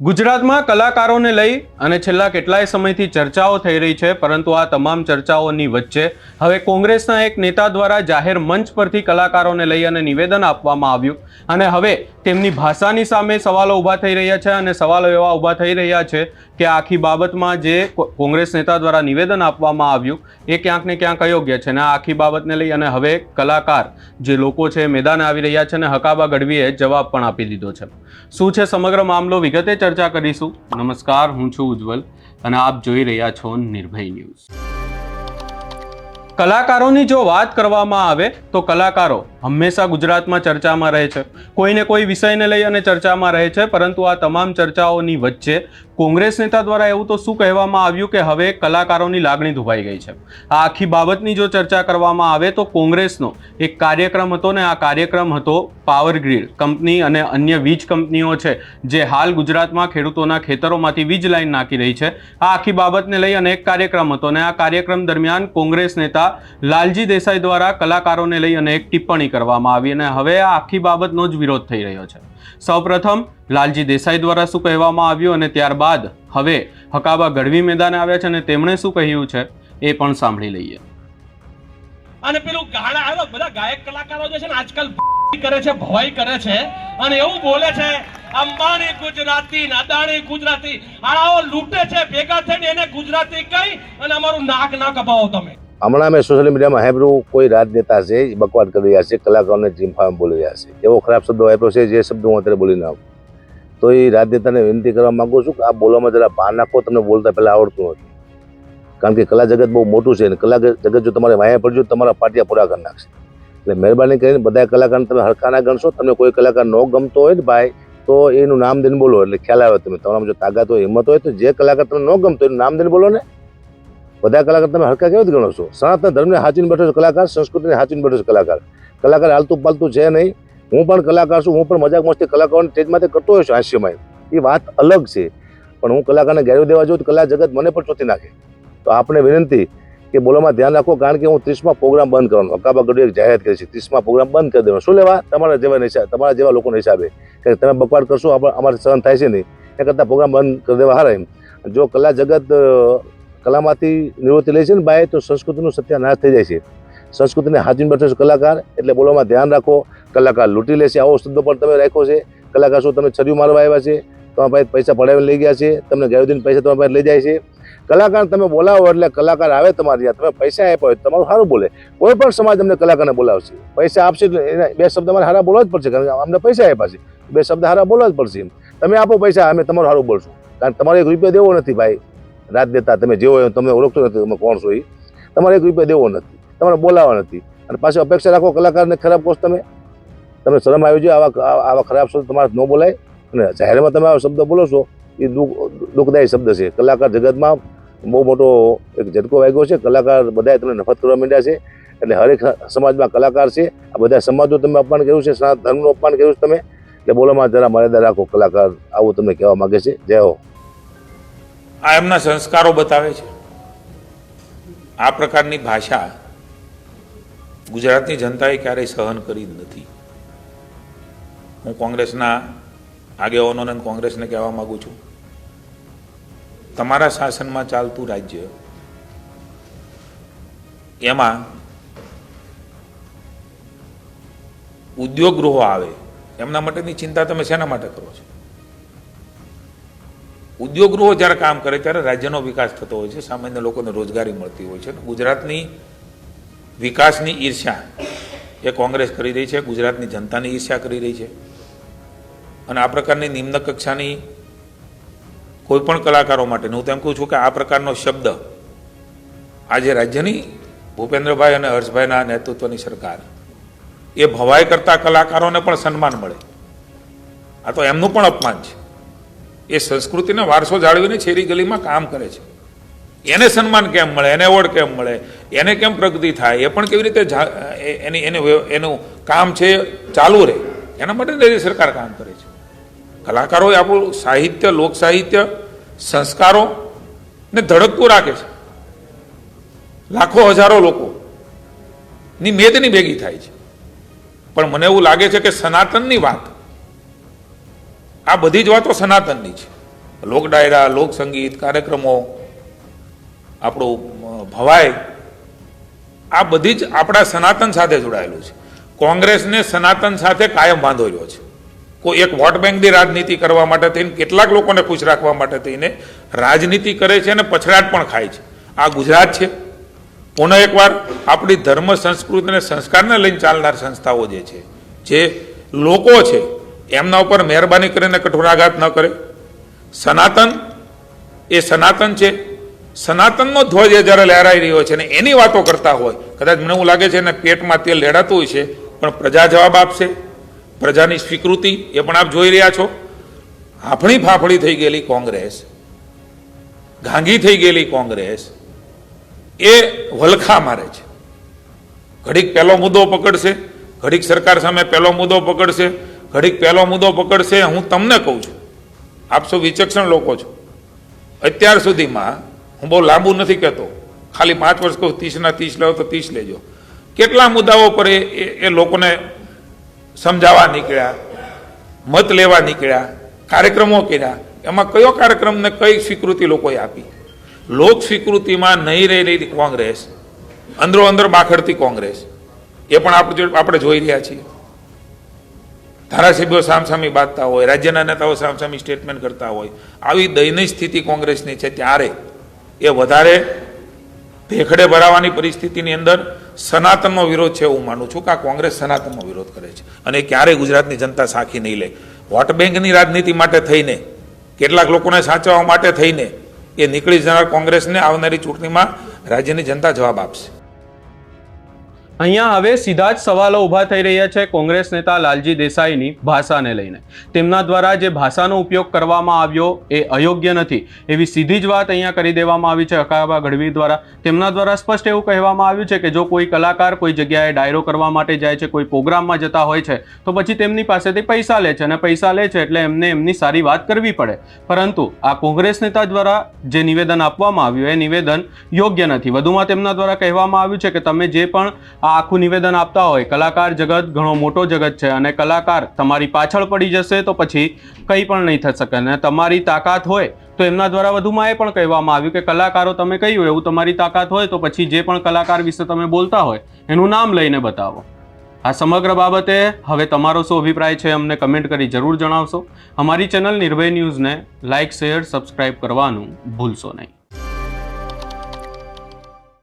ગુજરાતમાં કલાકારોને લઈ અને છેલ્લા કેટલાય સમયથી ચર્ચાઓ થઈ રહી છે, પરંતુ આ તમામ ચર્ચાઓની વચ્ચે હવે કોંગ્રેસના એક નેતા દ્વારા જાહેર મંચ પરથી કલાકારોને લઈ અને નિવેદન આપવામાં આવ્યું. અને હવે તેમની ભાષાની સામે સવાલો ઊભા થઈ રહ્યા છે અને સવાલો એવા ઊભા થઈ રહ્યા છે કે આખી બાબતમાં જે કોંગ્રેસ નેતા દ્વારા નિવેદન આપવામાં આવ્યું, એ ક્યાંક ને ક્યાંક અયોગ્ય છે. અને આ આખી બાબતને લઈ અને હવે કલાકાર જે લોકો છે મેદાને આવી રહ્યા છે અને હકાબા ગઢવીએ જવાબ પણ આપી દીધો છે. શું છે સમગ્ર મામલો? વિગતે ચર્ચા કરીશું. નમસ્કાર, હું છું ઉજ્જવલ અને આપ જોઈ રહ્યા છો નિર્ભય ન્યૂઝ. કલાકારોની જો વાત કરવામાં આવે તો કલાકારો હંમેશા ગુજરાતમાં ચર્ચામાં રહે છે. કોઈને કોઈ વિષયને લઈ અને ચર્ચામાં રહે છે, પરંતુ આ તમામ ચર્ચાઓની વચ્ચે કોંગ્રેસ નેતા દ્વારા એવું તો શું કહેવામાં આવ્યું કે હવે કલાકારોની લાગણી ધુભાઈ ગઈ છે. આ આખી બાબતની જો ચર્ચા કરવામાં આવે તો કોંગ્રેસનો એક કાર્યક્રમ હતો ને આ કાર્યક્રમ હતો પાવર કંપની અને અન્ય વીજ કંપનીઓ છે, જે હાલ ગુજરાતમાં ખેડૂતોના ખેતરોમાંથી વીજ લાઈન નાખી રહી છે. આ આખી બાબતને લઈ અને એક કાર્યક્રમ હતો અને આ કાર્યક્રમ દરમિયાન કોંગ્રેસ નેતા લાલજી દેસાઈ દ્વારા કલાકારોને લઈ અને એક ટિપ્પણી કરવામાં આવી અને હવે આ આખી બાબતનો જ વિરોધ થઈ રહ્યો છે. સૌપ્રથમ, લાલજી દેસાઈ દ્વારા શું કહેવામાં આવ્યું અને ત્યારબાદ હવે હકાબા ગઢવી મેદાને આવ્યા છે અને તેમણે શું કહ્યું છે એ પણ સાંભળી લઈએ. અને પેલું ગાળા બધા ગાયક કલાકારો જે છે ને આજકાલ કરે છે ભવાઈ કરે છે અને એવું બોલે છે, અંબાણી ગુજરાતી, નાદાણી ગુજરાતી, આળાઓ લૂંટે છે, ભેગા થઈને એને ગુજરાતી કઈ અને અમારું નાક ના કપાવો તમે. હમણાં મેં સોશિયલ મીડિયામાં સાંભળ્યું, કોઈ રાજનેતા છે, એ બકવાટ કરી રહ્યા છે, કલાકારોને જીમફામ બોલી રહ્યા છે. એવો ખરાબ શબ્દો આપ્યો છે, જે શબ્દો હું અત્યારે બોલી નાખું તો એ રાજનેતાને વિનંતી કરવા માગું છું કે આ બોલવામાં જરા ભાર નાખો, તમને બોલતા પહેલાં આવડતું નથી. કારણ કે કલા જગત બહુ મોટું છે અને કલા જગત જો તમારે વાયા પડજો તમારા પાટિયા પૂરા કરી નાખશે. એટલે મહેરબાની કરીને બધા કલાકારને તમે હરખા ના ગણશો. તમને કોઈ કલાકાર ન ગમતો હોય ને ભાઈ, તો એનું નામ દઈને બોલો. એટલે ખ્યાલ આવે તમે. તમારામાં જો તાકાત હોય, હિંમત હોય, તો જે કલાકાર તમને ન ગમતો એનું નામ દઈને બોલો ને. બધા કલાકાર તમે હલકા કેવી ગણો છો? સનાતન ધર્મને હાચીને બેઠો છો કલાકાર, સંસ્કૃતિને હાચીને બેઠો છો કલાકાર. કલાકાર હાલતું પાલતું છે નહીં. હું પણ કલાકાર છું, હું પણ મજાક મસ્તી કલાકારોને સ્ટેજમાંથી કરતો હોય છું હાસ્યમાં એ વાત અલગ છે. પણ હું કલાકારને ગેરવ દેવા જોઉં તો કલા જગત મને પણ ચોથી નાખે. તો આપણે વિનંતી કે બોલોમાં ધ્યાન રાખો, કારણ કે હું ત્રીસમાં પ્રોગ્રામ બંધ કરવાનો અકાબા ગઢવી એક જાહેરાત કરી છે, ત્રીસમાં પ્રોગ્રામ બંધ કરી દેવાનો. શું લેવા? તમારા જેવા હિસાબ તમારા જેવા લોકોના હિસાબે. કે તમે બકવાડ કરશો, આપણે, અમારે સહન થાય છે નહીં. એ કરતાં પ્રોગ્રામ બંધ કરી દેવા હારા એમ. જો કલા જગત કલામાંથી નિવૃત્તિ લે છે ને બાય તો સંસ્કૃતિનું સત્યાનાશ થઈ જાય છે. સંસ્કૃતિને હાજીને બેઠો છે કલાકાર, એટલે બોલવામાં ધ્યાન રાખો. કલાકાર લૂંટી લેશે આવો શબ્દો પણ તમે રાખ્યો છે. કલાકાર શું, તમે છર્યું મારવા આવ્યા છે? તમારા પાસે પૈસા પડાવીને લઈ ગયા છે? તમને ગેરદીન પૈસા તમારા પાસે લઈ જાય છે? કલાકાર તમે બોલાવો એટલે કલાકાર આવે તમારી ત્યાં તમે પૈસા આપ્યા હોય તમારું સારું બોલે. કોઈ પણ સમાજ અમને કલાકારને બોલાવશે. પૈસા આપશે એટલે બે શબ્દ અમારે સારા બોલવા જ પડશે, કારણ કે અમને પૈસા આપ્યા છે. બે શબ્દ સારા બોલવા જ પડશે તમે આપો પૈસા, અમે તમારું સારું બોલશું. કારણ તમારે એક રૂપિયા દેવો નથી ભાઈ. રાજનેતા તમે જેવો હોય તમે ઓળખતો નથી તમે કોણ છો એ તમારે એક રૂપિયા દેવો નથી. તમારે બોલાવવા નથી. અને પાછી અપેક્ષા રાખો કલાકારને ખરાબ કહો તમે. તમે શરમ આવી જોઈએ આવા આવા ખરાબ શબ્દ તમારે ન બોલાય. અને જાહેરમાં તમે આવા શબ્દ બોલો છો એ દુઃખ દુઃખદાયી શબ્દ છે. કલાકાર જગતમાં બહુ મોટો એક ઝટકો વાગ્યો છે. કલાકાર બધાએ તમને નફરત કરવા માંડ્યા છે. એટલે હરેક સમાજમાં કલાકાર છે. આ બધા સમાજો તમે અપમાન કર્યું છે. સનાતન ધર્મનું અપમાન કર્યું છે તમે. એટલે બોલવામાં જરા મર્યાદા રાખો. કલાકાર આવું તમને કહેવા માંગે છે. જય હો. આ એમના સંસ્કારો બતાવે છે. આ પ્રકારની ભાષા ગુજરાતની જનતાએ ક્યારેય સહન કરી નથી. હું કોંગ્રેસના આગેવાનોને કોંગ્રેસને કહેવા માગું છું. તમારા શાસનમાં ચાલતું રાજ્ય એમાં ઉદ્યોગ ગૃહો આવે, એમના માટેની ચિંતા તમે શેના માટે કરો છો? ઉદ્યોગ ગૃહો જ્યારે કામ કરે ત્યારે રાજ્યનો વિકાસ થતો હોય છે, સામાન્ય લોકોને રોજગારી મળતી હોય છે. ગુજરાતની વિકાસની ઈર્ષ્યા એ કોંગ્રેસ કરી રહી છે, ગુજરાતની જનતાની ઈર્ષ્યા કરી રહી છે. અને આ પ્રકારની નિમ્ન કક્ષાની કોઈ પણ કલાકારો માટે હું તો એમ કહું છું કે આ પ્રકારનો શબ્દ આજે રાજ્યની ભૂપેન્દ્રભાઈ અને હર્ષભાઈના નેતૃત્વની સરકાર, એ ભવાઈ કરતા કલાકારોને પણ સન્માન મળે. આ તો એમનું પણ અપમાન છે. એ સંસ્કૃતિને વારસો જાળવીને છેરી ગલીમાં કામ કરે છે. એને સન્માન કેમ મળે? એને એવોર્ડ કેમ મળે? એને કેમ પ્રગતિ થાય? એ પણ કેવી રીતે એની, એને એનું કામ છે ચાલુ રહે. એના માટે જ સરકાર કામ કરે છે. કલાકારોએ આપણું સાહિત્ય, લોક સાહિત્ય, સંસ્કારો ને ધડકતું રાખે છે. લાખો હજારો લોકો ની મેદની ભેગી થાય છે. પણ મને એવું લાગે છે કે સનાતનની વાત આ બધી જ વાતો સનાતનની છે. લોક ડાયરા, લોક સંગીત, કાર્યક્રમો, આપણું ભવાય આ બધી જ આપણા સનાતન સાથે જોડાયેલું છે. કોંગ્રેસને સનાતન સાથે કાયમ બાંધો રહ્યો છે. કોઈ એક વોટ બેંકની રાજનીતિ કરવા માટે થઈને કેટલાક લોકોને ખુશ રાખવા માટે થઈને રાજનીતિ કરે છે અને પછડાટ પણ ખાય છે. આ ગુજરાત છે. પુનઃ એકવાર આપણી ધર્મ, સંસ્કૃતિ અને સંસ્કારને લઈને ચાલનાર સંસ્થાઓ જે છે, જે લોકો છે એમના ઉપર મહેરબાની કરીને કઠોરાઘાત ન કરે. સનાતન એ સનાતન છે. સનાતનનો ધ્વજ એ જ્યારે લહેરાઈ રહ્યો છે ને એની વાતો કરતા હોય, કદાચ મને એવું લાગે છે ને પેટમાં તેલ લેડાતું હોય છે પણ પ્રજા જવાબ આપશે. પ્રજાની સ્વીકૃતિ એ પણ આપ જોઈ રહ્યા છો. હાફળી ફાફડી થઈ ગયેલી કોંગ્રેસ. ગાંગી થઈ ગયેલી કોંગ્રેસ. એ વલખા મારે છે. ઘડીક પહેલો મુદ્દો પકડશે, ઘડીક સરકાર સામે પહેલો મુદ્દો પકડશે ઘડીક પહેલો મુદ્દો પકડશે, હું તમને કહું છું. આપ સૌ વિચક્ષણ લોકો છો. અત્યાર સુધીમાં હું બહુ લાંબુ નથી કહેતો. ખાલી પાંચ વર્ષ કહું, ત્રીસના ત્રીસ લેવો તો ત્રીસ લેજો. કેટલા મુદ્દાઓ પર એ, એ- લોકોને સમજાવવા નીકળ્યા, મત લેવા નીકળ્યા, કાર્યક્રમો કર્યા. એમાં કયો કાર્યક્રમને કઈ સ્વીકૃતિ લોકોએ આપી? લોક સ્વીકૃતિમાં નહીં રહેલી કોંગ્રેસ અંદરો અંદર બાખડતી કોંગ્રેસ. એ પણ આપણે આપણે જોઈ રહ્યા છીએ. ધારાસભ્યો સામસામી બાંધતા હોય, રાજ્યના નેતાઓ સામસામી સ્ટેટમેન્ટ કરતા હોય, આવી દયનીય સ્થિતિ કોંગ્રેસની છે ત્યારે એ વધારે ભેખડે ભરાવાની પરિસ્થિતિની અંદર સનાતનનો વિરોધ છે એવું માનું છું કે આ કોંગ્રેસ સનાતનનો વિરોધ કરે છે. અને ક્યારેય ગુજરાતની જનતા સાખી નહીં લે. વોટ બેંકની રાજનીતિ માટે થઈને, કેટલાક લોકોને સાચવવા માટે થઈને એ નીકળી જનાર કોંગ્રેસને આવનારી ચૂંટણીમાં રાજ્યની જનતા જવાબ આપશે. અહીંયા હવે સીધા જ સવાલો ઊભા થઈ રહ્યા છે કોંગ્રેસ નેતા લાલજી દેસાઈની ભાષાને લઈને. તેમના દ્વારા જે ભાષાનો ઉપયોગ કરવામાં આવ્યો એ અયોગ્ય નથી. એવી સીધી જ વાત અહીંયા કરી દેવામાં આવી છે અકાબા ગઢવી દ્વારા. તેમના દ્વારા સ્પષ્ટ એવું કહેવામાં આવ્યું છે કે જો કોઈ કલાકાર કોઈ જગ્યાએ ડાયરો કરવા માટે જાય છે, કોઈ પ્રોગ્રામમાં જતા હોય છે, તો પછી તેમની પાસેથી પૈસા લે છે અને પૈસા લે છે એટલે એમને એમની સારી વાત કરવી પડે. પરંતુ આ કોંગ્રેસ નેતા દ્વારા જે નિવેદન આપવામાં આવ્યું, એ નિવેદન યોગ્ય નથી. વધુમાં તેમના દ્વારા કહેવામાં આવ્યું છે કે તમે જે પણ આ આખું નિવેદન આપતા હોય. કલાકાર જગત ઘણો મોટો જગત છે અને કલાકાર તમારી પાછળ પડી જશે તો પછી કંઈ પણ નહીં થઈ શકે. અને તમારી તાકાત હોય તો એમના દ્વારા વધુમાં એ પણ કહેવામાં આવ્યું કે કલાકારો તમે કહ્યું એવું તમારી તાકાત હોય તો પછી જે પણ કલાકાર વિશે તમે બોલતા હોય એનું નામ લઈને બતાવો. આ સમગ્ર બાબતે હવે તમારો શું અભિપ્રાય છે અમને કમેન્ટ કરી જરૂર જણાવશો. અમારી ચેનલ નિર્ભય ન્યૂઝને લાઇક શેર, સબસ્ક્રાઇબ કરવાનું ભૂલશો નહીં.